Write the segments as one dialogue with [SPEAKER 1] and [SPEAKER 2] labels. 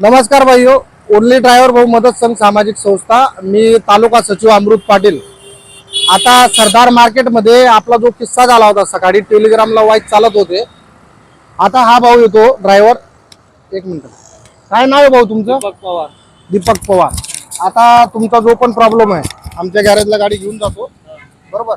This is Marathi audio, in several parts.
[SPEAKER 1] नमस्कार भाई ओनली ड्रायव्हर भाऊ मदत संघ सामाजिक संस्था. मी तालुका सचिव अमृत पाटील. आता सरदार मार्केटमध्ये आपला जो किस्सा झाला होता सकाळी टेलिग्रामला वाईट चालत होते. आता हा भाऊ येतो ड्रायव्हर एक मिनिट. काय नाव आहे भाऊ तुमचं?
[SPEAKER 2] दीपक पवार.
[SPEAKER 1] दीपक पवार. आता तुमचा जो पण प्रॉब्लेम आहे आमच्या गॅरेजला गाडी घेऊन जातो. बरोबर?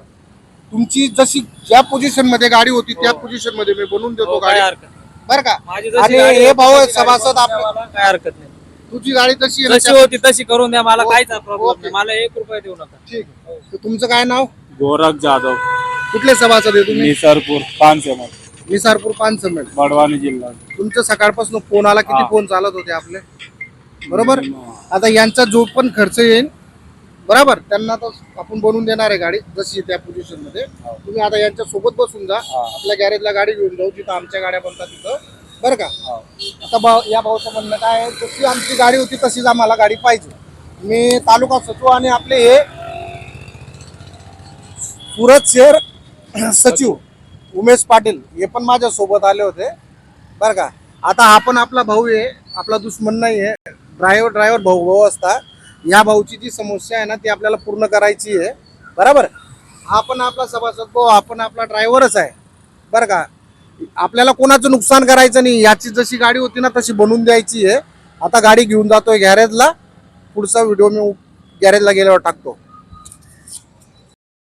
[SPEAKER 1] तुमची जशी ज्या पोझिशनमध्ये गाडी होती त्या पोझिशनमध्ये मी बनवून देतो
[SPEAKER 2] हो,
[SPEAKER 1] गाडी. बरं का?
[SPEAKER 2] माझी जशी
[SPEAKER 1] आणि
[SPEAKER 2] गाडी
[SPEAKER 1] हे
[SPEAKER 2] होती,
[SPEAKER 1] भाऊ
[SPEAKER 2] तशी गाडी
[SPEAKER 1] सभासद आपले
[SPEAKER 2] मला, काय हरकत नाही.
[SPEAKER 1] तुझी गाडी तशी आहे ना
[SPEAKER 2] जशी
[SPEAKER 1] त्या-
[SPEAKER 2] होती तशी करून द्या मला
[SPEAKER 1] ओ-
[SPEAKER 2] काहीच प्रॉब्लेम
[SPEAKER 1] ओके.
[SPEAKER 2] नाही. मला एक रुपया देऊ नका.
[SPEAKER 1] ठीक आहे. तर तुमचं काय नाव?
[SPEAKER 3] गोरख जाधव.
[SPEAKER 1] कुठले सभासद आहे तुम्ही?
[SPEAKER 3] निसरपूर पानसेमत
[SPEAKER 1] निसारपूर पाच समेट
[SPEAKER 3] बडवानी जिल्हा.
[SPEAKER 1] तुमचं सकाळपासून फोन आला किती
[SPEAKER 3] हा.
[SPEAKER 1] फोन चालत होते आपले? बरोबर? आता यांचा जो पण खर्च येईल बरोबर त्यांना तर आपण बनवून देणार आहे गाडी जशी त्या पोझिशनमध्ये. तुम्ही आता यांच्या सोबत बसून जा आपल्या गॅरेजला गाडी घेऊन जाऊ जिथं आमच्या गाड्या बनतात तिथं. बरं का? आता भाऊ या भाऊचं म्हणणं काय आहे जशी आमची गाडी होती तशीच आम्हाला गाडी पाहिजे. मी तालुका सचिव आणि आपले हे सुरत शहर सचिव उमेश पाटील हे पण माझ्या सोबत आले होते. बरं का? आता हा पण आपला भाऊ आहे आपला दुश्मन नाही आहे. ड्रायव्हर ड्रायव्हर भाऊ भाऊ असता. या भाऊची जी समस्या आहे ना ती आपल्याला पूर्ण करायची आहे. बरोबर? आपण आपला सभासद भाऊ आपण आपला ड्रायव्हरच आहे. बरं का? आपल्याला कोणाचं नुकसान करायचं नाही. याची जशी गाडी होती ना तशी बनवून द्यायची आहे. आता गाडी घेऊन जातोय गॅरेजला पुढचा व्हिडिओ मी गॅरेजला गेल्यावर टाकतो.